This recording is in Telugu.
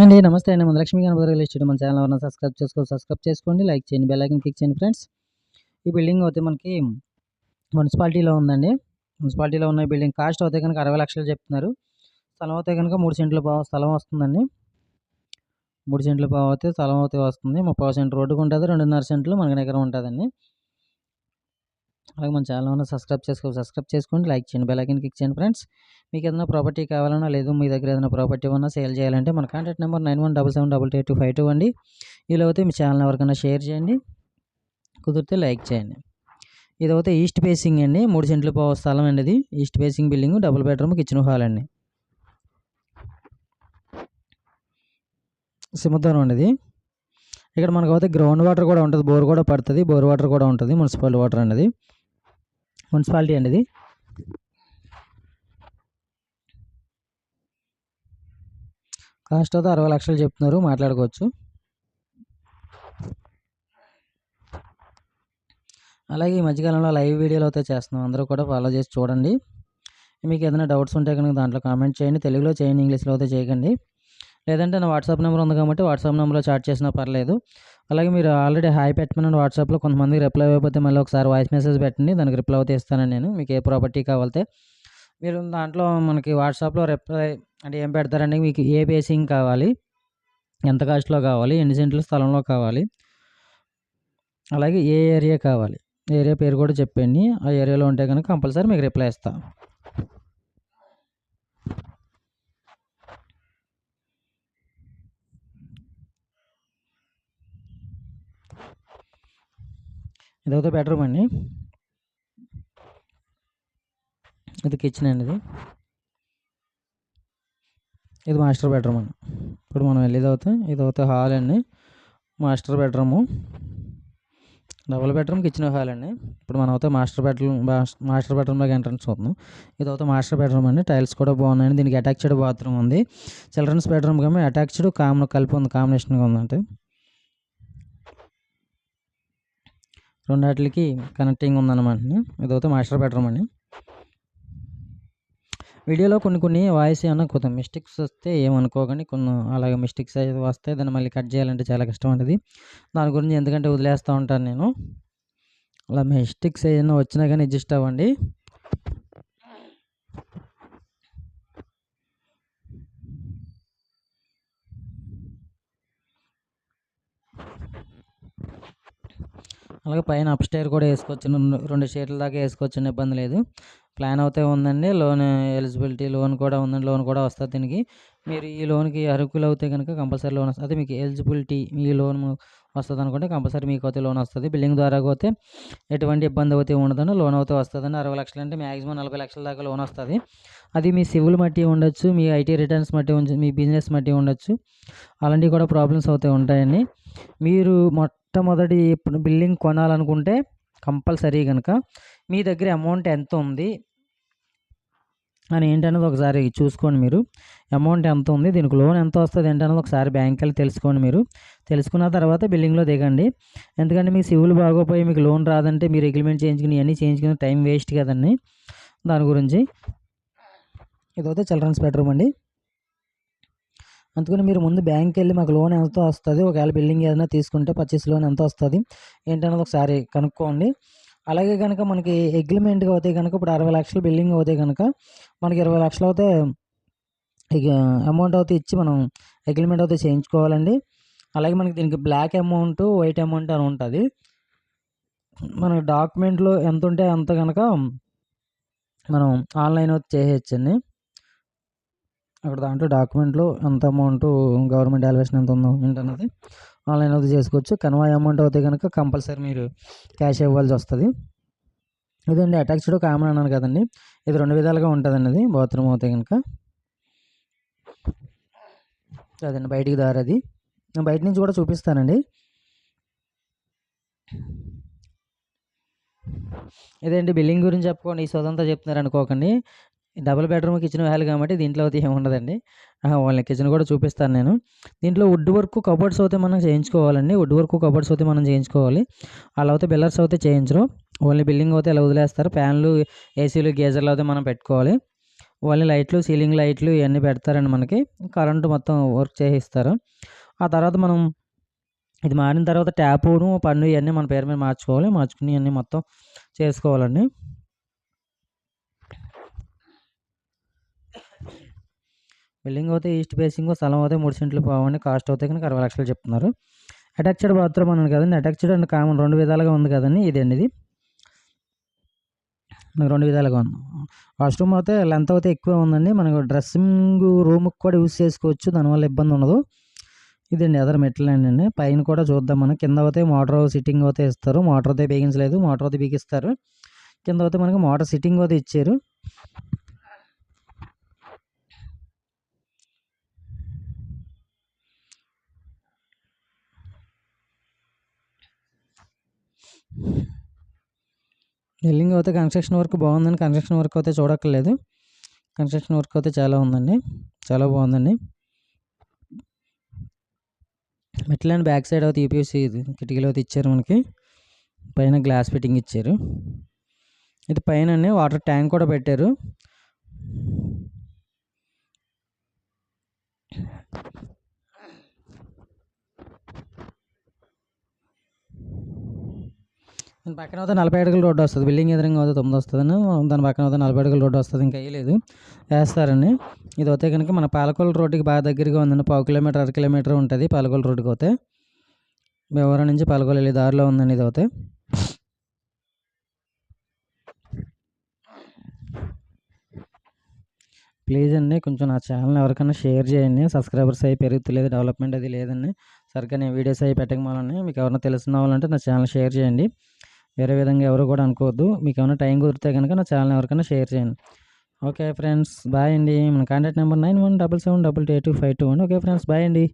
అండి నమస్తే అండి. మన లక్ష్మీ గణపతి రియల్ ఎస్టేట్ మన ఛానల్ ఎవరైనా సబ్స్క్రైబ్ చేసుకో సబ్స్క్రైబ్ చేసుకోండి. లైక్ చేయండి. బెల్ ఐకన్ క్లిక్ చేయండి ఫ్రెండ్స్. ఈ బిల్డింగ్ అయితే మనకి మున్సిపాలిటీలో ఉందండి. మున్సిపాలిటీలో ఉన్న ఈ బిల్డింగ్ కాస్ట్ అయితే కనుక అరవై లక్షలు చెప్తున్నారు. స్థలం అయితే కనుక మూడు సెంట్లు బాగా స్థలం వస్తుందండి. మూడు సెంట్లు పావు అయితే స్థలం అయితే వస్తుంది. ముప్పై సెంట్లు రోడ్డుకు ఉంటుంది. రెండున్నర సెంట్లు మనకి దగ్గర ఉంటుందండి. అలాగే మన ఛానల్ ఉన్న సబ్స్క్రైబ్ చేసుకో సబ్స్క్రైబ్ చేసుకోండి లైక్ చేయండి బెల్ క్లిక్ చేయండి ఫ్రెండ్స్. మీకు ఏదైనా ప్రాపర్టీ కావాలన్నా లేదు మీ దగ్గర ఏదైనా ప్రాపర్టీ ఉన్నా సేల్ చేయాలంటే మన contact number nine one double seven double eight two five two అండి. ఇలా మీ ఛానల్ ఎవరికైనా షేర్ చేయండి కుదిరితే లైక్ చేయండి. ఇది అయితే ఈస్ట్ ఫేసింగ్ అండి మూడు సెంట్లు పో స్థలం అండి ఇది. East facing building double bedroom kitchen hall అండి. సింహద్వారం అండి ఇది. ఇక్కడ మనకు అయితే గ్రౌండ్ వాటర్ కూడా ఉంటుంది. బోర్ కూడా పడుతుంది. బోర్ వాటర్ కూడా ఉంటుంది. మున్సిపల్ వాటర్ అనేది. మున్సిపాలిటీ అండి ఇది కాస్ట్ అయితే అరవై లక్షలు చెప్తున్నారు. మాట్లాడుకోవచ్చు. అలాగే ఈ మధ్యకాలంలో లైవ్ వీడియోలు అయితే చేస్తున్నాం. అందరూ కూడా ఫాలో చేసి చూడండి. మీకు ఏదైనా డౌట్స్ ఉంటే కనుక దాంట్లో కామెంట్ చేయండి. తెలుగులో చేయండి ఇంగ్లీష్లో అయితే చేయకండి. లేదంటే నా వాట్సాప్ నెంబర్ ఉంది కాబట్టి వాట్సాప్ నెంబర్లో చాట్ చేసినా పర్లేదు. అలాగే మీరు ఆల్రెడీ హాయ్ పెట్టమని వాట్సాప్లో కొంతమందికి రిప్లై అయిపోతే మళ్ళీ ఒకసారి వాయిస్ మెసేజ్ పెట్టండి దానికి రిప్లై అయితే ఇస్తాను నేను మీకు ఏ ప్రాపర్టీ కావాలితే. మీరు దాంట్లో మనకి వాట్సాప్లో రిప్లై అంటే ఏం పెడతారండి మీకు ఏ బేసింగ్ కావాలి ఎంత కాస్ట్లో కావాలి ఎన్ని సెంట్ల స్థలంలో కావాలి అలాగే ఏ ఏరియా కావాలి ఏరియా పేరు కూడా చెప్పండి ఆ ఏరియాలో ఉంటే కనుక కంపల్సరీ మీకు రిప్లై ఇస్తాను. ఇదైతే బెడ్రూమ్ అండి. ఇది కిచెన్ అండి ఇది. ఇది మాస్టర్ బెడ్రూమ్ అండి. ఇప్పుడు మనం వెళ్ళేది అవుతాయి ఇది అవుతే హాల్ అండి. Master bedroom double bedroom kitchen hall అండి. ఇప్పుడు మనం అయితే మాస్టర్ బెడ్రూమ్ మాస్టర్ బెడ్రూమ్లోకి ఎంట్రన్స్ అవుతున్నాం ఇది అయితే మాస్టర్ బెడ్రూమ్ అండి. టైల్స్ కూడా బాగున్నాయండి. దీనికి అటాచ్డ్ బాత్రూమ్ ఉంది. చిల్డ్రన్స్ బెడ్రూమ్ కానీ అటాచ్డ్ కామన్ కలిపి ఉంది. కాంబినేషన్గా ఉందంటే రెండాటికి కనెక్టింగ్ ఉందన్నమాట. ఇది అయితే మాస్టర్ బెడ్రూమ్ అండి. వీడియోలో కొన్ని కొన్ని వాయిస్ ఏమన్నా కొంత మిస్టేక్స్ వస్తే ఏమనుకోకండి. కొన్ని అలాగే మిస్టేక్స్ అయితే వస్తే దాన్ని మళ్ళీ కట్ చేయాలంటే చాలా కష్టం ఉంటుంది దాని గురించి ఎందుకంటే వదిలేస్తూ ఉంటాను నేను. అలా మిస్టేక్స్ ఏదైనా వచ్చినా కానీ అడ్జస్ట్ అవ్వండి. అలాగే పైన అప్ స్టేర్ కూడా వేసుకోవచ్చు. రెండు షేర్ల దాకా వేసుకోవచ్చు ఇబ్బంది లేదు. ప్లాన్ అయితే ఉందండి. లోన్ ఎలిజిబిలిటీ లోన్ కూడా ఉందండి లోన్ కూడా వస్తుంది దీనికి. మీరు ఈ లోన్కి అర్హులు అవుతే కనుక కంపల్సరీ లోన్ వస్తుంది. అదే మీకు ఎలిజిబిలిటీ మీ లోన్ వస్తుంది అనుకుంటే కంపల్సరీ మీకు అయితే లోన్ వస్తుంది. బిల్డింగ్ ద్వారా పోతే ఎటువంటి ఇబ్బంది అయితే ఉండదని లోన్ అయితే వస్తుందని అరవై లక్షలు అంటే మ్యాక్సిమం నలభై లక్షల దాకా లోన్ వస్తుంది. అది మీ సివిల్ మట్టి ఉండొచ్చు మీ ఐటీ రిటర్న్స్ మట్టి ఉండొచ్చు మీ బిజినెస్ మట్టి ఉండొచ్చు. అలాంటివి కూడా ప్రాబ్లమ్స్ అవుతూ ఉంటాయండి. మీరు మొట్టమొదటి బిల్డింగ్ కొనాలనుకుంటే కంపల్సరీ కనుక మీ దగ్గర అమౌంట్ ఎంత ఉంది అని ఏంటనేది ఒకసారి చూసుకోండి మీరు. అమౌంట్ ఎంత ఉంది దీనికి లోన్ ఎంత వస్తుంది ఏంటనేది ఒకసారి బ్యాంక్ వెళ్ళి తెలుసుకోండి మీరు. తెలుసుకున్న తర్వాత బిల్డింగ్లో దిగండి. ఎందుకంటే మీ సివిల్ బాగోపోయి మీకు లోన్ రాదంటే మీరు అగ్రిమెంట్ చేయించుకుని ఇవన్నీ చేయించుకుని టైం వేస్ట్ కదండి. దాని గురించి ఇదైతే చిల్డ్రన్స్ బెడ్రూమ్ అండి. అందుకని మీరు ముందు బ్యాంక్కి వెళ్ళి మాకు లోన్ ఎంత వస్తుంది ఒకవేళ బిల్డింగ్ ఏదైనా తీసుకుంటే పర్చేస్ లోన్ ఎంత వస్తుంది. ఏంటన్నది ఒకసారి కనుక్కోండి. అలాగే కనుక మనకి అగ్రిమెంట్గా అవుతాయి కనుక ఇప్పుడు అరవై లక్షలు బిల్డింగ్ అవుతాయి కనుక మనకి ఇరవై లక్షలు అయితే అమౌంట్ అయితే ఇచ్చి మనం అగ్రిమెంట్ అయితే చేయించుకోవాలండి. అలాగే మనకి దీనికి బ్లాక్ అమౌంట్ వైట్ అమౌంట్ అని ఉంటుంది. మన డాక్యుమెంట్లో ఎంత ఉంటే అంత కనుక మనం ఆన్లైన్ అయితే చేసేయచ్చండి. అక్కడ దాంట్లో డాక్యుమెంట్లో ఎంత అమౌంట్ గవర్నమెంట్ ఎలివేషన్ ఎంత ఉందో ఏంటన్నది ఆన్లైన్ అయితే చేసుకోవచ్చు. కన్వాయ్ అమౌంట్ అయితే కనుక కంపల్సరీ మీరు క్యాష్ ఇవ్వాల్సి వస్తుంది. ఇదండి అటాచ్డ్ కామన్ అన్నాను కదండి. ఇది రెండు విధాలుగా ఉంటుందండి అది బాత్రూమ్ అయితే కనుక అదండి బయటికి దారి అది. నేను బయట నుంచి కూడా చూపిస్తానండి. ఇదేంటి బిల్లింగ్ గురించి చెప్పుకోండి ఈ సొంతంతా చెప్తున్నారు అనుకోకండి డబుల్ బెడ్రూమ్ కిచెన్ వ్యాల్ కాబట్టి దీంట్లో అయితే ఏముండదండి వాళ్ళ కిచెన్ కూడా చూపిస్తాను నేను. దీంట్లో వుడ్ వర్క్ కబోర్డ్స్ అయితే మనం చేయించుకోవాలండి. వుడ్ వర్క్ కబోర్డ్స్ అయితే మనం చేయించుకోవాలి. అలా అయితే బిల్లర్స్ అయితే చేయించరు. ఓన్లీ బిల్డింగ్ అయితే ఇలా వదిలేస్తారు. ఫ్యాన్లు ఏసీలు గీజర్లు అయితే మనం పెట్టుకోవాలి. ఓన్లీ లైట్లు సీలింగ్ లైట్లు ఇవన్నీ పెడతారండి మనకి. కరెంటు మొత్తం వర్క్ చేయిస్తారు. ఆ తర్వాత మనం ఇది మారిన తర్వాత ట్యాపును పన్ను ఇవన్నీ మన పేరు మీద మార్చుకోవాలి. మార్చుకుని ఇవన్నీ మొత్తం చేసుకోవాలండి. బిల్డింగ్ అయితే ఈస్ట్ ఫేసింగ్ స్థలం అయితే మూడు సెంట్లు పోవని కాస్ట్ అవుతాయి కానీ అరవై లక్షలు చెప్తున్నారు. అటాచ్డ్ బాత్రూమ్ అన్నాను కదండి. అటాచ్డ్ అండ్ కామన్ రెండు విధాలుగా ఉంది కదండి ఇదండి ఇది. మనకు రెండు విధాలుగా ఉంది. వాష్రూమ్ అయితే లెంత్ అయితే ఎక్కువ ఉందండి. మనకు డ్రెస్సింగ్ రూమ్కి కూడా యూస్ చేసుకోవచ్చు. దానివల్ల ఇబ్బంది ఉండదు. ఇదండి అదర్ మెట్లు అండి. పైన కూడా చూద్దాం మనం. కింద అయితే మోటార్ సిట్టింగ్ అయితే ఇస్తారు. మోటార్ అయితే బిగించలేదు. మోటార్ అయితే బిగిస్తారు. కింద అయితే మనకి మోటార్ సిట్టింగ్ అయితే ఇచ్చారు. బిల్డింగ్ అయితే కన్స్ట్రక్షన్ వర్క్ బాగుందండి. కన్స్ట్రక్షన్ వర్క్ అయితే చూడక్కర్లేదు. కన్స్ట్రక్షన్ వర్క్ అయితే చాలా ఉందండి. చాలా బాగుందండి. మెట్లని బ్యాక్ సైడ్ అయితే యూపీఎస్సీ కిటికీలు అయితే ఇచ్చారు మనకి. పైన గ్లాస్ ఫిట్టింగ్ ఇచ్చారు. ఇది పైన వాటర్ ట్యాంక్ కూడా పెట్టారు. దాని పక్కన అయితే నలభై అడుగుల రోడ్డు వస్తుంది. బిల్డింగ్ ఎదురుగా అయితే తొమ్మిది వస్తుందని. దాని పక్కన అయితే నలభై అడుగుల రోడ్డు వస్తుంది. ఇంకా వేయలేదు వేస్తారని ఇది అయితే కనుక మన పాలకొల్లు రోడ్డుకి బాగా దగ్గరగా ఉందండి. పావు కిలోమీటర్ అర కిలోమీటర్ ఉంటుంది పాలకొల్లు రోడ్డుకి అయితే. భీమవరం నుంచి పాలకొల్లు వెళ్ళే దారిలో ఉందండి ఇది అయితే. ప్లీజ్ అండి కొంచెం నా ఛానల్ ఎవరికైనా షేర్ చేయండి. సబ్స్క్రైబర్స్ అవి పెరుగుతలేదు డెవలప్మెంట్ అది లేదండి. సరిగ్గా నేను వీడియోస్ అవి పెట్టకమాలని మీకు ఎవరైనా తెలిసిన వాళ్ళంటే నా ఛానల్ షేర్ చేయండి. వేరే విధంగా ఎవరు కూడా అనుకోవద్దు. మీకు ఏమైనా టైం కుదిరితే కనుక నా ఛానల్ ఎవరికైనా షేర్ చేయండి. ఓకే ఫ్రెండ్స్ బాయ్ అండి. మన contact number nine one double seven double two eight two five two అండి ఓకే ఫ్రెండ్స్ బాయ్ అండి.